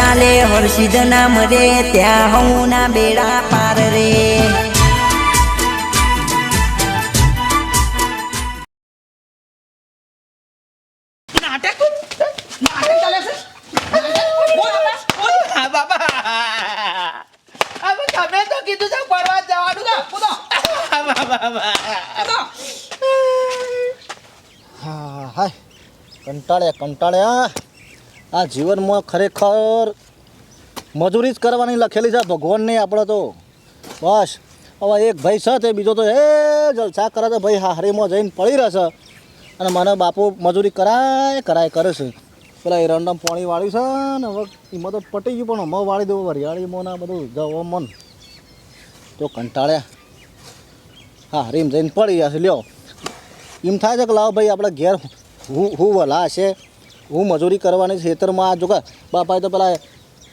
ચાલે, હર્ષિદ નામ રે, ત્યાં હું ના બેડા પાર રે. તો કીધું છે ફરવા કંટાળ્યા કંટાળ્યા. આ જીવનમાં ખરેખર મજૂરી જ કરવાની લખેલી છે ભગવાનની આપણે તો બસ હવે એક ભાઈ છે તે બીજો તો એ જલસા કરે છે ભાઈ હારીમાં જઈને પડી રહેશે અને મને બાપુ મજૂરી કરાય કરાય કરે છે પેલા એરંડમ પાણી વાળ્યું છે ને હવે એમાં તો પટી ગયું પણ હમણાં વાળી દેવું વરિયાળીમાં ના બધું જવા મન તો કંટાળ્યા હા હરીમ જઈને પડી જશે લ્યો એમ થાય છે કે લાવ ભાઈ આપણે ઘેર હું હું વલા છે હું મજૂરી કરવાની છે ખેતરમાં જો કે બાપાએ તો પેલા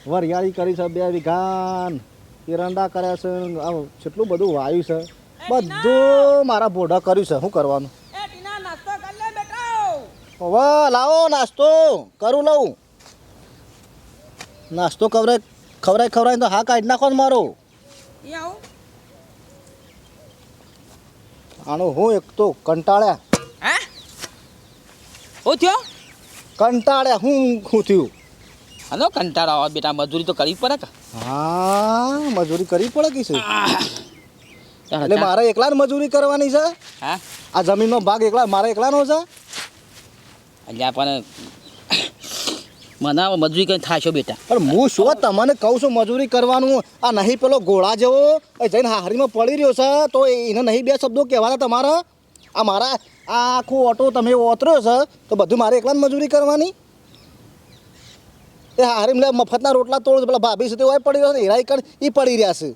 વરિયાળી કરી છે બે વિઘાન એરંડા કર્યા છે કેટલું બધું વાયુ છે બધું મારા બોઢા કર્યું છે શું કરવાનું? હવે લાવો નાસ્તો કરું લઉં. નાસ્તો ખવરાય ખવરાય ખવરાય તો હા કાઢી નાખો ને મારો. આનો હું એક તો કંટાળ્યા. હે? ઓ થયો કંટાળ્યા હું શું થયું? હાલો કંટાળો આવે બેટા મજૂરી તો કરવી પડે કે? હા મજૂરી કરવી પડે કે શું એટલે મારે એકલા મજૂરી કરવાની છે? હા? આ જમીનનો ભાગ એકલા મારે એકલાનો છે? અલ્યા પણ મને મજૂરી કઈ થાશો બેટા. પણ હું શું તમને કહું છું મજૂરી કરવાનું આ નહીં પેલો ઘોડા જેવો જઈને હારીમાં પડી રહ્યો છે તો એને નહીં બે શબ્દો કહેવાના તમારા? આ મારા આ આખું ઓટો તમે ઓતર્યો છે તો બધું મારે એકલા મજૂરી કરવાની? એ હારીમ લે મફતના રોટલા તોડ પેલા ભાભી સુધી હોય પડી રહ્યો છે હીરાઈ કણ એ પડી રહ્યા છે.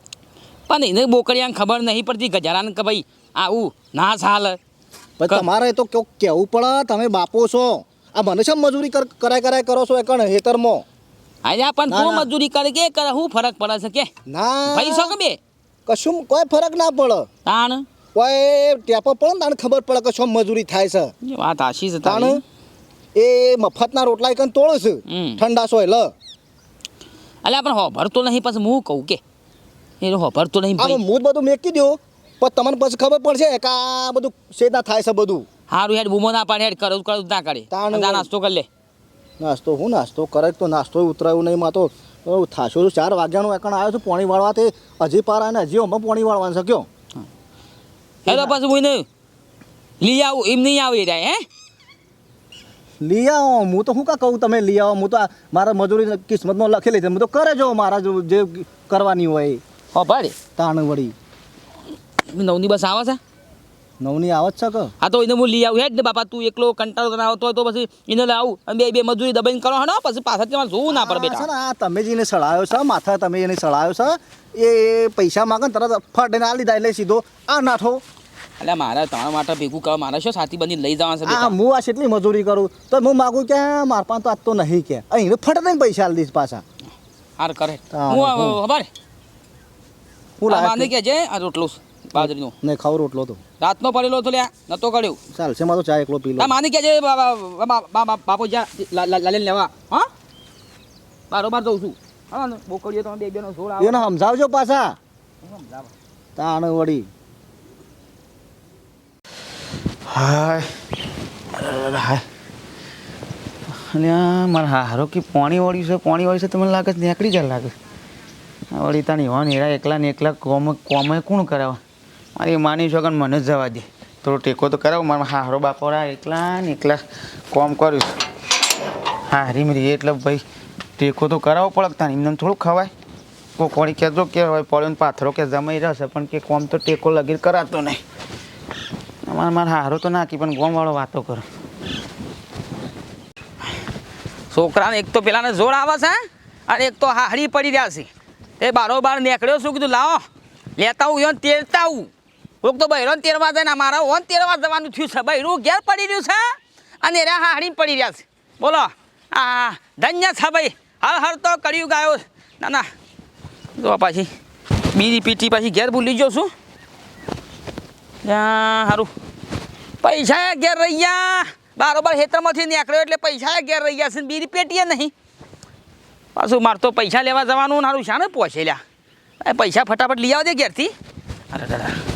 પણ એને બોકડિયાને ખબર નહીં પડતી ગજરાને કે ભાઈ આવું ના ચાલ. તમારે તો કેવું કહેવું પડે તમે બાપો છો. આ મને શેમ મજૂરી કર- કરાય કરાય કરો છો એકણ હેતરમાં અલ્યા પણ ના, તું મજૂરી કરે કે કરે? શું ફરક પડે છે કે? ના. ભાઈ છો કે બે? કશું કોઈ ફરક ના પડે. તાણ? કોઈ ટેપો પડે ને તને ખબર પડે કે શું મજૂરી થાય છે. વાત આશી છે તાને એ મફતના રોટલા કન તોડે છે. ઠંડા સોય લ. અલ્યા પણ હોભરતો નહીં પછી હું કહું કે. એ હોભરતો નહીં ભાઈ. હું બધું મેકી દો પણ તમને પછી ખબર પડશે કે આ બધું સેદા થાય છે બધું. હારું હેડ બૂમો ના પાડે હેડ કરું કરું ના કરે. તાણ નાસ્તો કરી લે. નાસ્તો હું નાસ્તો કરે તો નાસ્તો ઉતરાયું નહીં માં તો થાશો ચાર વાગ્યાનું એકણ આવ્યો છું પોણી વાળવા તે હજી પારા ને હજી અમે પોણી વાળવાનું છે કયો એ તો પછી હું લઈ આવું એમ નહીં આવી રહ્યા હે? લઈ આવો. હું તો શું કા કહું તમે લઈ આવો? હું તો મારા મજૂરી કિસ્મતમાં લખેલી છે. હું તો કરે જો મારા જો જે કરવાની હોય હા ભાઈ તાણ વળી. નવની બસ આવે છે? નવની આવત છે કે? હા તો એને હું લઈ આવું. હેડ ને બાપા તું એકલો કંટાળો તને આવતો હોય તો પછી એને લઈ આવું. અને બે બે મજૂરી દબાઈને કરો. હે પછી પાછળ તમારે જોવું ના પડે બેટા. આ તમે એને સળાયો છે માથા તમે એને સળાયો છે. એ પૈસા માગે ને તરત ફટ આ લીધા એટલે સીધો આ નાઠો. એટલે મારે તમારા માટે ભેગું કરવા મારે શું સાથી બની લઈ જવા છે આ હું આ કેટલી મજૂરી કરું? તો હું માગું કે માર પાસે તો આજ તો નહીં કે. અહીં ફટ દઈને પૈસા આલી દઈશ પાછા. હાર કરે. હું હું. ખબર? હું બાંધી કે જે આ રોટલો બાજરીનો. નહીં ખાવ રોટલો તો. રાતનો પડેલો તો લ્યા નતો કર્યો. ચાલ છે તો ચા એકલો પી લો માની કે છે બાપુ જા લાલે લેવા. હા? બારોબાર જઉં છું. હા ને બહુ કરીએ તો બે બેનો સોળ આવે. એને સમજાવજો પાછા. તાણ વળી. હાય. હાય. અલ્યા મારા હારો કે પાણી વળ્યું છે પાણી વળ્યું છે તો મને લાગે નીકળી જાય લાગે. વળી તાની હોન ને એકલા ને એકલા કોમ કોમે કોણ કરાવવા મારી માની છો કે મને જ જવા દે. થોડો ટેકો તો કરાવો, મારા હારો બાપોરા એકલા, ને એકલા કોમ કર્યું હા હરી મરી એટલે ભાઈ ટેકો તો કરાવવો પડે, તાને એમને થોડું ખવાય. કો કોણી કહેજો કે હવે પડ્યો પાથરો કે જમાઈ રહેશે, પણ કે કોમ તો ટેકો લગીર કરાતો નહીં. અમારે મારા હારો તો નાખી, પણ ગોમવાળો વાતો કરો. છોકરાને એક તો પેલાને જોર આવે છે, અને એક તો હાહડી પડી રહ્યા છે. એ બારોબાર નીકળ્યો શું કીધું, લાવો, લેતા યોન તેરતા આવું. કોક તો બહેરો તેરવા જાય ને મારા ઓન તેરવા જવાનું થયું છે. બહેરું ઘેર પડી રહ્યું છે અને એરા હાહડી પડી રહ્યા છે. બોલો, આ ધન્ય છે ભાઈ. હર હર તો કર્યું ગાયો. ના ના. જો પાછી બીજી પીટી પાછી ઘેર ભૂલી ગયો છું. ત્યાં સારું પૈસા ઘેર રહી ગયા. બારોબાર ખેતરમાંથી નીકળ્યો એટલે પૈસા ઘેર રહી ગયા છે બીજી પેટીએ નહીં. પાછું મારે તો પૈસા લેવા જવાનું સારું શાને પહોંચેલા પૈસા ફટાફટ લઈ આવજે ઘેરથી. અરે.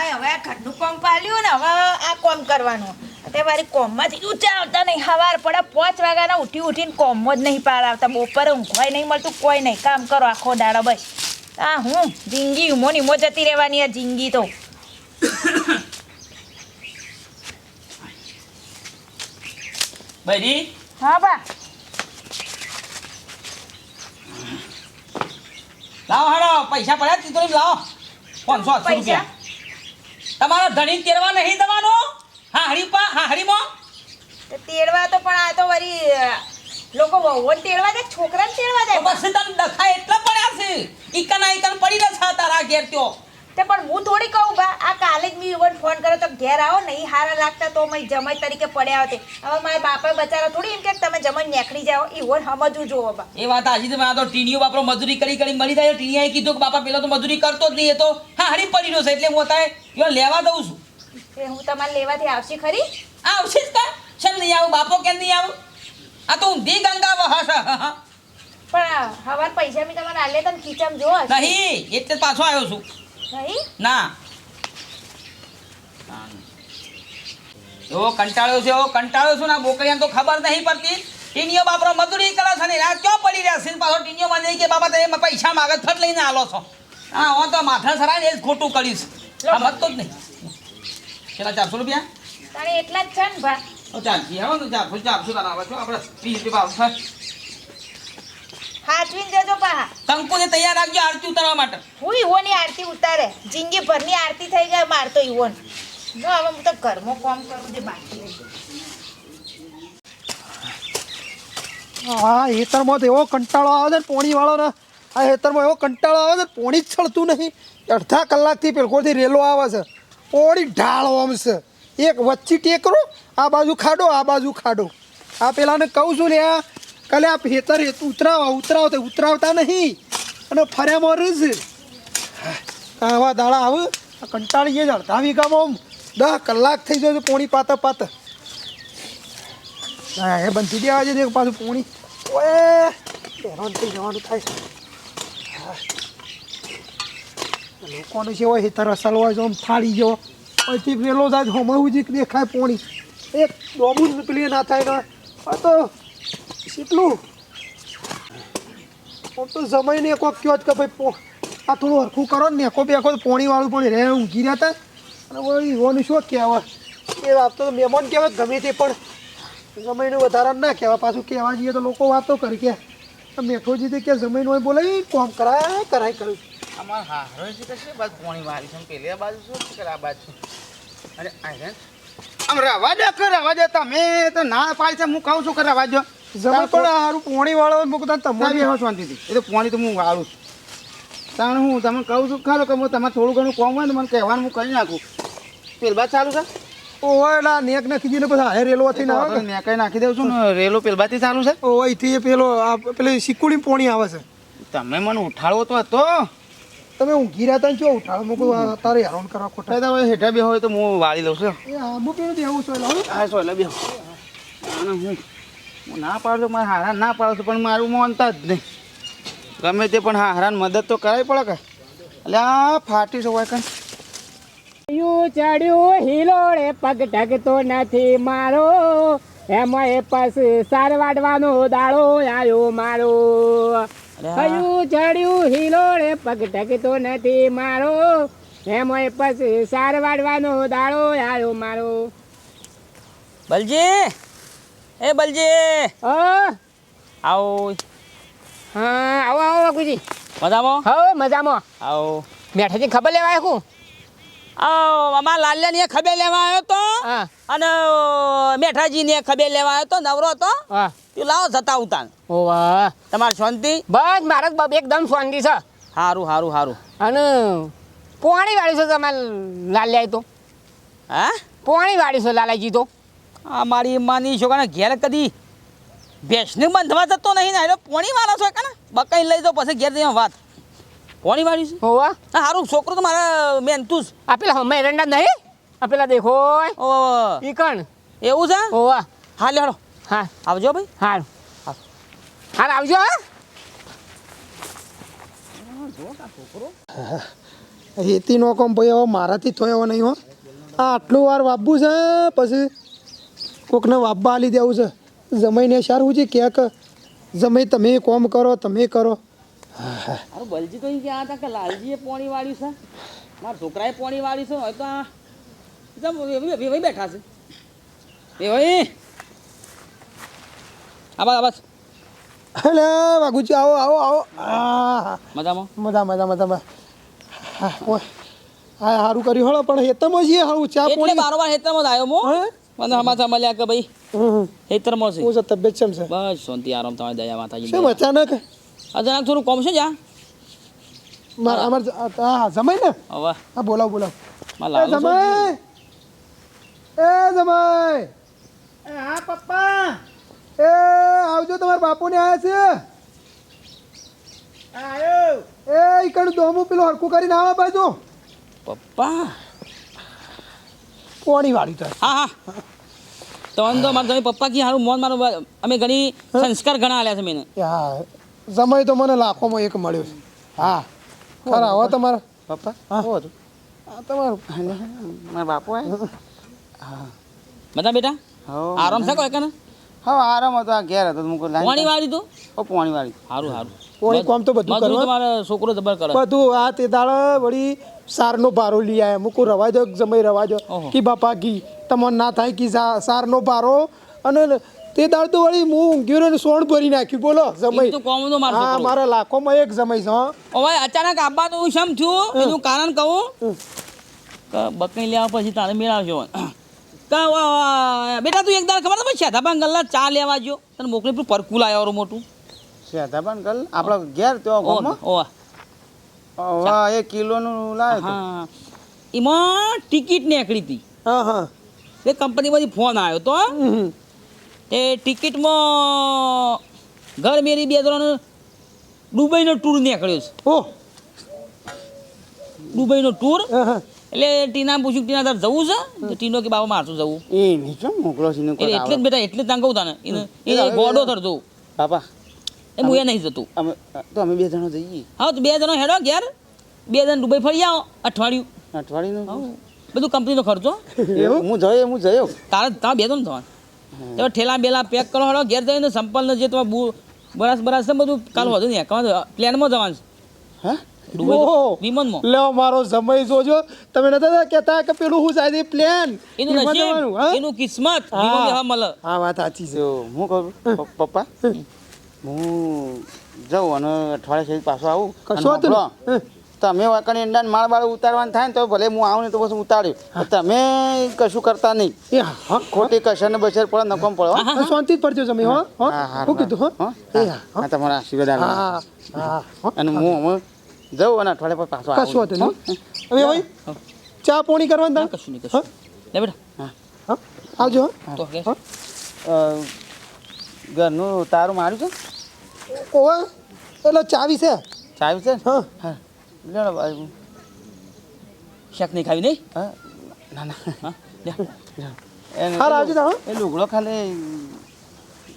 દાદા હા હવે આ ઘરનું કોમ પાલ્યું ને હવે આ કોમ કરવાનું. તે મારી કોમમાંથી ઊંચા આવતા નહીં. સવાર પડે પાંચ વાગ્યાના ઉઠી ઉઠીને કોમ જ નહીં પાર આવતા બપોરે ઊંઘવાય નહીં મળતું કોઈ નહીં. કામ કરો આખો દાડો બસ. આ હું? જિંદગી ઉમો નિમો જતી રહેવાની આ જિંદગી તો. ભાઈ હા બા. લાવો હાડો પૈસા પડ્યા? તીતોરી લાવો. પાંચસો પૈસા? રૂપિયા. તમારા ધણી તેરવા નહીં દવાનો હા હરીપા હા હરીમાં તેડવા તો પણ આ તો વળી લોકો વહુ તેડવા જાય છોકરાને તેડવા જાય. પછી તને દખાય એટલા પડ્યા છે? ઈકના ઈકન પડી રહ્યા તારા ઘેર ત્યો. તે પણ હું થોડી કહું બા આ કાલે જ મેં ઈવન ફોન કર્યો તો ઘેર આવો નહીં હારા લાગતા તો મેં જમાઈ તરીકે પડ્યા હોતે હવે મારા બાપા બચારા થોડી એમ કે તમે જમાઈ નીકળી જાઓ ઈવન સમજવું જોવો બા એ વાત આજે આ તો ટીણીઓ બાપરો મજૂરી કરી કરી મરી જાય ટીણીયાએ કીધું કે બાપા પેલા તો મજૂરી કરતો જ નહીં એ તો હા હરી પડી રહ્યો છે એટલે હું અત્યારે લેવા દઉં છું. એ હું તમારે લેવાથી આવશે ખરી? આવશે જ કા ચમ નહીં આવું? બાપો કેમ નહીં આવું? આ તો ઊંધી ગંગા વહાશ પણ હવાર પૈસા મેં તમારે આલે તને ખીચામ જોવા નહીં એટલે પાછો આવ્યો છું. ના એવો કંટાળ્યો છે એવો કંટાળ્યો છું ના બોકરિયાને તો ખબર નહીં પડતી ટીનીઓ બાપરો મજૂરી કરે છે ને આ ક્યાં પડી રહ્યા છે પાછો ટીનીઓમાં જઈ કે બાપા તમે પૈસા માગે ફટ લઈને આલો છો હા હું તો માથા સરાય ને એ જ ખોટું કરીશ આ મત તો જ નહીં કેટલા ચારસો રૂપિયા તારે એટલા જ છે ને ભા ચાલશે હવે ને ચારસો ચારસો તારા આવે છો આપણે ત્રીસ રૂપિયા આવશે હાચવીને દેજો પાહા. કંકુને તૈયાર રાખજો આરતી ઉતારવા માટે. હું ઈવોની આરતી ઉતારે. જિંદગી ભરની આરતી થઈ ગઈ મારતો ઈવોન. જો હવે હું તો ઘરમાં કામ કરું જે બાકી હા હેતરમાં તો એવો કંટાળો આવે છે ને પોણીવાળો ને આ હેતરમાં એવો કંટાળો આવે છે ને પોણી જ ચડતું નહીં. અડધા કલાકથી પેલકોથી રેલો આવે છે. પોણી ઢાળ વમશે એક વચ્ચે ટેકરો આ બાજુ ખાડો આ બાજુ ખાડો. આ પેલાને કહું છું ને આ કાલે આ હેતર હેત ઉતરાવ ઉતરાવ તે ઉતરાવતા નહીં. અને ફર્યા મોરજ. આવા દાડા આવે. કંટાળીએ છે અડધા વીઘામાં દસ કલાક થઈ જાય પોણી પાત પાત. એ બંધી દેવા છે પાછું પોણી. ઓએ, હેરાન થઈ જવાનું થાય. લોકોનું છે હોય હેતર અસલવા જો આમ થાળી જો અહીંથી પેલો જાય હમણાં જ દેખાય પોણી. એક ડોબું જ પેલી ના થાય ને. તો કેટલું? તો જમાઈને કોક કયો જ કે ભાઈ આ થોડું હરખું કરો ને, નેકો બેકો પોણીવાળું પણ રહે, ઊંઘી રહ્યા હતા અને વળી એવાનું શું કહેવાય? એ આપતો તો મહેમાન કહેવાય ગમે તે, પણ જમીન વધારા ના કહેવાય. પાછું કહેવા જઈએ તો લોકો વાતો કરી કે મેઠો જીતે કે જમીન હોય બોલે કોમ કરાય કરાય, કર્યું. અમાર હારો છે કે છે બાજુ પોણી વાળી છે. પેલે બાજુ શું છે આ બાજુ? અરે આમ રવા દે કે રવા દે. તમે તો ના પાડી છે, હું કહું છું કે રવા જમીન પણ સારું પોણી વાળો મૂકતા તમારી બી શાંતિથી. એ તો પોણી તો હું વાળું છું. તાણ હું તમને કહું છું ખરો કે હું તમારે થોડું ઘણું કોમ હોય ને મને કહેવાનું હું કરી નાખું. પેલબા ચાલુ છે? ઓહો એટલે નેક ને કીધી ને પછી હારે રેલો થી ના આવે? મેં કઈ નાખી દઉં છું ને રેલો પેલ બાદથી ચાલુ છે? ઓહો અહીંથી એ પેલો આ પેલી સિકુડી પોણી આવે છે. તમે મને ઉઠાડવો તો હતો. તમે ઊંઘી રહ્યા હતા ને ચો? ઉઠાડો મૂકું આ તારે હેરાન કરવા ખોટા. તમે હેઠા બે હોય તો હું વાળી લઉં છું. એ આંબુ પીવું નથી એવું છે હા? સો એટલે બે હું હું ના પાડું મારે હારા ના પાડું છું પણ મારું માનતા જ નહીં. ગમે તે પણ હારાને મદદ તો કરાવી પડે કે. એટલે આ ફાટી હોય કઈ ચડ્યું હિલોળે પગ ઢગતો નથી મારો. એમાં એ પસ સાર વાડવાનો દાડો આવ્યો મારો. કયું ચડ્યું હિલોળે પગ ઢગતો નથી મારો. એમાં એ પસ સાર વાડવાનો દાડો આવ્યો મારો. બલજી! એ બલજી. ઓ આવો. હા આવો આવો બાપુજી. મજામાં? હો મજામાં. આવો. મેઠાજી ખબર લેવા આવ્યો હું આવો અમારા લાલ્યાની ખબર લેવા આવ્યો તો. હા. અને મેઠાજીને ખબર લેવા આવ્યો તો નવરો તો હા. તું લાવો જતા ઉતાર. ઓ વાહ. તમારે શાંતિ? બસ મારે એકદમ શાંતિ છે. સારું સારું સારું અને પોણી વાળી છે તમારે લાલ્યા તો. હા? પોણી વાળી છે લાલાજી તો. આ મારી માની છોકરાને ઘેર કદી ભેંસને બંધવા જતો નહીં ને એટલે પોણી વાળો છો કે બકાઈ લઈ દો પછી ઘેર જઈને વાત. પોણી વાળી છે? હોવા? હા સારું છોકરો તો મારા મહેનતું જ આ પેલા હમે એરંડા નહીં? આ પેલા દેખો ઓ ઈ કણ? એવું છે? હોવા. હા લેડો હા. આવજો ભાઈ. હા હાલ. આવજો હા. રેતી નો કોમ ભાઈ હવે મારાથી થયો નહીં હો. આ આટલું વાર વાપવું છે પછી કોકને વાપવા આલી દેવું છે. જમાઈને સારું છે ક્યાંક. જમાઈ તમે કોમ કરો તમે કરો. અરે બલજી તો અહીં ગયા હતા કે લાલજીએ પોણી વાળ્યું છે? મારા છોકરાએ પોણી વાળ્યું છે હવે તો જમ વેવાઈ બેઠા છે. વેવાઈ. આ આબાસ એટલે વાઘુજી આવો આવો આવો. મજામાં? મજા મજા મજામાં હા ઓય હા સારું કર્યું. હળો પણ હેતમાં છીએ સારું ચા પોણી. બારો વાર હેતરમાં જ આવ્યો મો હે? મને સમાચાર મળ્યા કે ભાઈ. હેતરમાં છે. હું તબિયત છે? બસ શાંતિ આરામ તમારી દયા માતાજી શું અચાનક અચાનક થોડું કોમ છે જા. મારા અમાર આ જમાઈ ને? હવે. હા બોલાવ બોલાવ. મારે જમાઈ! એ જમાઈ! એ હા પપ્પા! એ આવજો તમારા બાપુને આયા આયો. છે એ ઈકડ દોમું પેલું હરકું કરીને આવા બાજુ. પપ્પા! પોણી વાળી તો? હા હા. તમને તો મારા તમે પપ્પા કી હારું મોન મારું અમે ઘણી સંસ્કાર ઘણા આલ્યા છે મેં હા સમય તો મને લાખોમાં એક મળ્યો છે. હા. ખરા હો તમારા. પપ્પા હા. શું હતું? આ તમારું. મારા બાપુ હા. બધા બેટા? આરામ છે કોઈ કને હા આરામ હતો આ ઘેર હતો મૂકો પાણી વાળી તું? ઓ પાણી વાળી. સારું સારું કોણી કોમ તો બધું કરવા તમારો છોકરો જબર કરે. બધું આ તે દાળ વળી સારનો ભારો લઈ આવ્યા મૂકું રવા દો જમાઈ રવા દો. કે બાપા ઘી તમને ના થાય કે સારનો ભારો? અને તે દાળ તો વળી હું ઊંઘ્યું ને સોણ ભરી નાખ્યું. બોલો જમાઈ. તો હા મારા લાખોમાં એક જમાઈ છે અચાનક હવે અચાનક હું શમ છું એનું કારણ કહું? કે બકરી લેવા પછી તારે મેળવજો. કે બેટા તું એક દાળ ખબર તમે શેધાબાન ગલ્લા ચા લેવા જો તને મોકલી પરકુલ આવ્યો મોટું. શેધાબાન ગલ કલ આપણો ઘેર તો ઓવા ગામમાં એ કિલોનું લાવ્યો હા. એમાં ટિકિટ નીકળી હતી. હા હા. એ કંપનીમાંથી ફોન આવ્યો તો. એ ટિકિટમાં ઘર મેરી બે ત્રણ દુબઈનો ટૂર નીકળ્યો છે. ઓહ દુબઈનો ટૂર. એટલે ટીના પૂછ્યું ટીના તાર જવું છે? તો ટીનો કે બાબા મારશું જવું. એ નીચે મોકલો છે એટલે જ બેટા એટલે જ તને કહું તને એ ગોડો થતો બાપા. એ હું એ નહીં જતું. અમે તો અમે બે જણા જઈએ. હા તો બે જણો હેડો ઘેર. બે જણ દુબઈ ફરી આવો અઠવાડિયું. અઠવાડિયું બધું કંપનીનો ખર્ચો. હું જયો હું જયો. તારે તારા બે જણ થવાનું તો ઠેલા બેલા પેક કરો હેડો ઘેર જઈને સંપલ ને જે તમારે બુ બરાસ બરાસ છે બધું કાલ વધુ નહીં પ્લેનમાં જવાનું છે. હા? લ્યો મારો જમાઈ જોજો. તમે નતા કેતા કે પેલું હું સાહેબ પ્લેન એનું એમાં નસીબ એનું કિસ્મત હા. વાત સાચી છે. હું કહું પપ્પા? હું જાઉં અને અઠવાડિયા સુધી પાછો આવું કશો. તમે વાકણી ઈંડાને માળ બાળ ઉતારવાનું થાય ને તો ભલે હું આવું ને તો પછી ઉતાર્યું તમે કશું કરતા નહીં. એ હા ખોટી કસર ને બસર પડે નકોમ પડે હા. શાંતિ જ પડજો તમે હો. કીધું હો. તમારા આશીર્વાદ આવે. હા હા હો. અને હું હવે જાઉં અને અઠવાડિયા પર પાછો કશું હતું નહીં હવે હોય? ચા પોણી કરવાનું ના કશું નહીં કશું લે બેટા. હા. આવજો ઘરનું તારું માર્યું છે? ઓવે એટલે ચાવી છે. ચાવી છે હા. હા. લેડો બાજુ. નહીં ખાવી નહીં? હા. ના ના. હા. લે. એ લુગડો ખાલી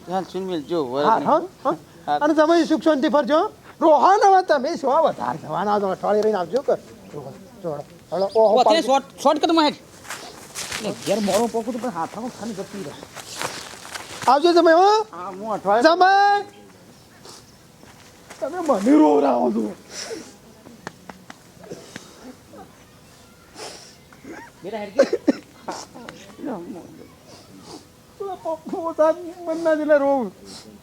ચાલ સુન મેલજો હા હા હા. અને તમે સુખ શાંતિ ફરજો. રોહન હવે તમે શું વધારે જવાના તો અઠવાડિયે રહીને આવજો કે જોડો. હલો, ઓહો, શોર્ટ ઘેર પોકું પણ હાથમાં ખાલી જતી રહે. આવજો તમે હો. હા હું અઠવાડિયે જમાઈ. તમે મને રોવરાવો છો. મનના એટલે રોવું.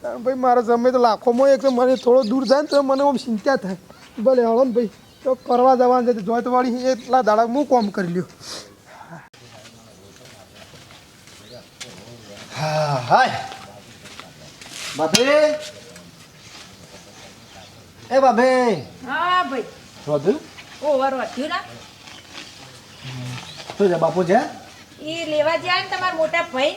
કારણ ભાઈ મારા સમય તો લાખોમાં એક મને થોડો દૂર જાય ને તો મને આમ ચિંતા થાય. ભલે હળો ને ભાઈ તો કરવા જવાનું છે જોઈતવાળી એટલા દાડા હું કોમ કરી લ્યો. હા હાય. બાપે એ બાબે. હા ભાઈ. રોધુ ઓવર વધ્યું ના? શું છે બાપુ છે એ લેવા જાય ને તમારા મોટા ભાઈ?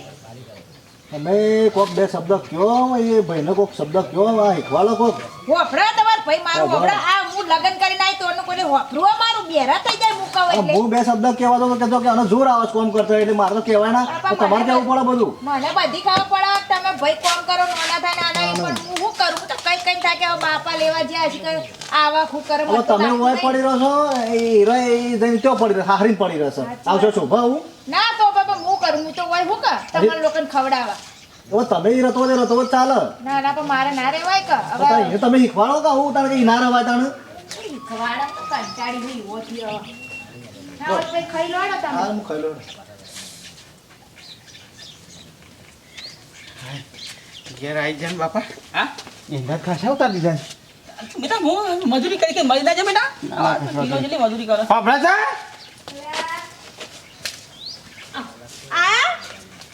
તમે કોક બે શબ્દ કયો એ ભાઈને કોક શબ્દ કયો આ હિકવાલો કોક? હોફળા તમાર ભાઈ મારું હોભળો. આ હું લગન કરીને આવી તો એનું કોઈ હોફરું મારું બેરા થઈ જાય આ એટલે. હું બે શબ્દ કહેવા તો કહેતો કે આનો જોર આવાજ કોમ કરતો એટલે મારે તો કહેવાય ના તો તમારે કેવું પડે બધું. મને બધી ખાવા પડે. તમે ભાઈ કોમ કરો નાના થાય નાના પણ હું શું કરું? તો કઈ કઈ થાય કે બાપા લેવા જ્યાં છે આવા ખુકર કરે. તમે ઓય પડી રહ્યો છો એ હીરો એ જઈને ત્યાં પડી રહ્યો હારીને પડી રહ્યો છો. આવશો શોભા હું ના તો હું તો હોય હું કે? તમારા લોકોને ખવડાવવા. હવે તમે ઈ રતો હોય રતો ચાલે. ના ના પણ મારે ના રહેવાય કે? હવે તમે શીખવાડો કે હું તારે કઈ ના રવાય તાણે? ખવાડા તો કંટાળી ગઈ એવો થયો ના હોય તો પછી ખાઈ લો ને તમે. હા હું ખાઈ લઉં. ઘેર આવી જાય બાપા. હા? એના ખાસા ઉતાર લીધા બેટા હું મજૂરી કરી કે મળી જાય બેટા? કિલો જેટલી મજૂરી કરે. છે ના હોય તો પછી માં ઠેલો અલગ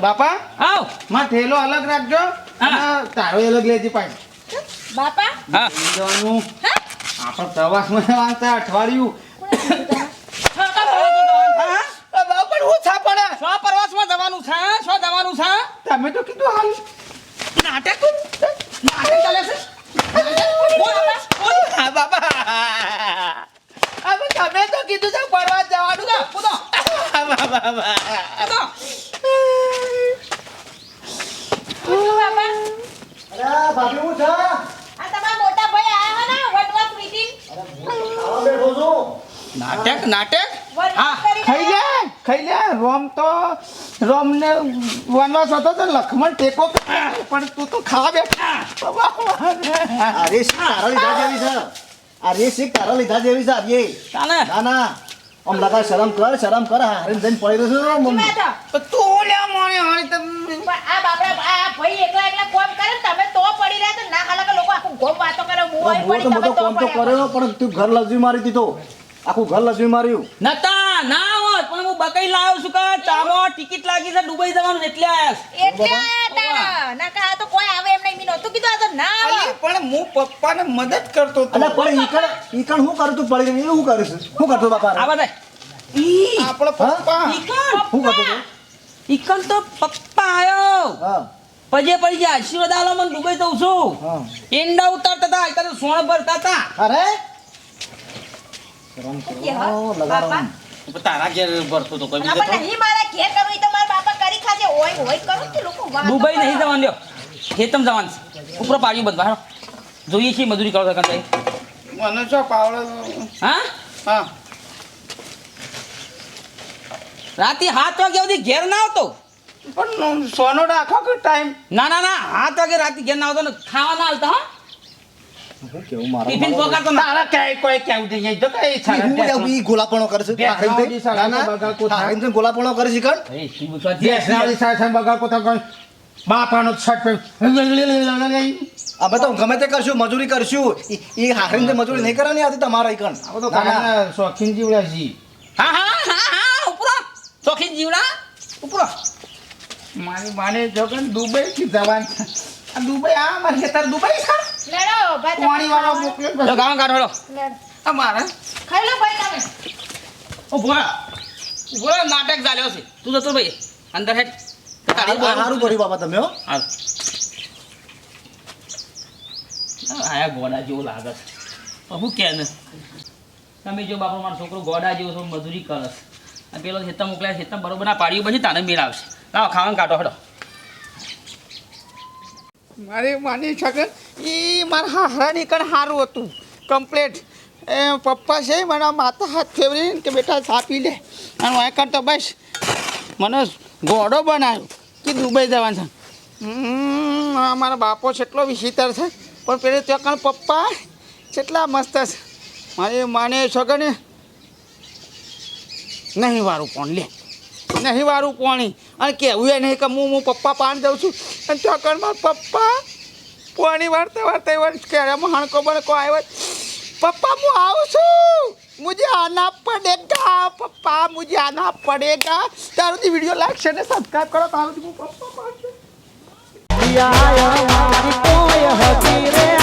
બાપા? આવ. માં ઠેલો અલગ રાખજો અને તારો અલગ લેજે પાછી. બાપા? જવાનું. આપણે પ્રવાસમાં વાંચતા અઠવાડિયું. હા, બાપા હું છા પડે? સો પ્રવાસમાં જવાનું છે સો જવાનું છે તમે તો કીધું હાલ. નાટક નાટક ચાલે છે? બાબા હવે તમે તો કીધું છે પ્રવાસ જવાનું. બાબા કૂદો. પૂછું બાપા અરે ભાભી હું છે આ તમારા મોટા ભાઈ આયા ને વનવાસ મીટિંગ ખાવા બેઠો છું નાટક નાટક હા, ખાઈ લે ખાઈ લે. રોમ તો રોમ ને વનવાસ હતો તો લખમણ ટેકો પણ તું તો ખાવા બેઠા. અરે તારા લીધા જેવી છે. અરે રેસ એક તારા લીધા જેવી છે અરે ના ના આમ લગા શરમ કર શરમ કર હારીને જઈને પડી રહ્યો છું મમ્મી. વાત તું લે મોને હારી તમે આ બાપડા આ ભાઈ એકલા એકલા કોમ કરે ને તમે તો પડી રહ્યા તો ના હાલા લોકો આખું ગોમ વાતો કરે હું અહીં પડી તમે તો કોમ તો. કર્યો પણ તું ઘર લજવી મારી દીધો. આખું ઘર લજવી માર્યું. નતા ના હોત પણ હું બકઈ લાવ્યો છું કે ચામો ટિકિટ લાગી છે દુબઈ જવાનું એટલે આયા એટલે આયા તારા. ના કે આ તો કોઈ આવે એમ નહીં કીધું આ તો ના આવે. અલી, પણ હું પપ્પાને મદદ કરતો હતો પણ ઈકણ ઈકણ હું કરું તું પડી ગઈ એવું કરીશ શું કરતો બાપા આ બધા આપણો પપ્પા. ઈકણ શું કરતો તું? ઈકણ તો પપ્પા આયો. હા. પજે પડી ગયા. આશીર્વાદ આલો મને દુબઈ જઉં છું. હા. ઈંડા ઉતારતા હતા અત્યારે તો સોણ ભરતા હતા. અરે? શરમ કરો. લગાડો બાપા. તારા ઘેર ભરતો તો કોઈ નહીં મારા ઘેર કરવું એ તો મારા બાપા કરી ખાશે ઓય ઓય કરો તે લોકો વાતો દુબઈ કરે. જવાનું લ્યો. ખેતમ જવાનું છે. ઉપર પાડ્યું બંધ હાલો. જોઈએ છીએ મજૂરી કરો છો મને છો પાવડે હા? હા. રાતે સાત વાગે સુધી ઘેર ના આવતો. પણ સોનો રાખો કે ટાઈમ? ના ના ના સાત વાગે રાતે ઘેર ના આવતો ને ખાવા ના આવતા હા? ગોલાપણો કરે છે. એ તું બાપાનો શર્ટ પહેરી અમે તો ગમે તે કરશું મજૂરી કરશું. ઈ- ઈ હારીને મજૂરી નહીં કરવાની આવતી તમારા ઈકણ. ના. કાકાના શોખીન જીવડા જી. હા હા હા હા ઉપરો. શોખીન જીવડા? ઉપરો. મારી માને જો કે દુબઈ થી જવાન. આ દુબઈ આ મારે ખેતર દુબઈ છે? લેડો ભાઈ પાણી વાળો. મોકલ્યો લો ગામ કાઢો. લેડો. આ મારે. ખાઈ લો ભાઈ તમે. ઓ ભોળા ભોળા નાટક ચાલ્યો છે. તું જતો ભાઈ. અંદર હેડ આ આ કર્યું બાપા તમે હો. આયા ગોડા જેવું લાગે છે. હું કે ને? તમે જો બાપા મારો છોકરો ગોડા જેવો છો મજૂરી કરે છે. આ પેલો ખેતર મોકલ્યા ખેતર બરોબર ના પાડ્યું પછી તાને મેળ આવશે. લાવો ખાવાનું કાઢો હેડો. મારે માની શકે એ મારા હારાની કણ સારું હતું. કમ્પ્લેટ એ પપ્પા છે મને માતા હાથ ફેવરી કે બેટા સાપી લે. અને વાય કણ તો બસ મને ઘોડો બનાવ્યો. કે દુબઈ જવાનું છે? મારા બાપો કેટલો વિચિત્ર છે. પણ પેલે ત્યાં કણ પપ્પા કેટલા મસ્ત છે. મારી માને શકે ને નહીં વારું કોણ લે. નહીં વારું પાણી. અને કહેવું એ નહીં કે હું હું પપ્પા પાન જાઉં છું. અને ચોકડમાં પપ્પા પાણી વાળતા વાળતા એવા કેરામાં હણકો બણકો આવ્યો. પપ્પા, હું આવું છું. આના પડેગા તારું વીડિયો લાઈક છે ને સબસ્ક્રાઈબ કરો તારું હું પપ્પા પાન જાઉં. કોઈ હતી રે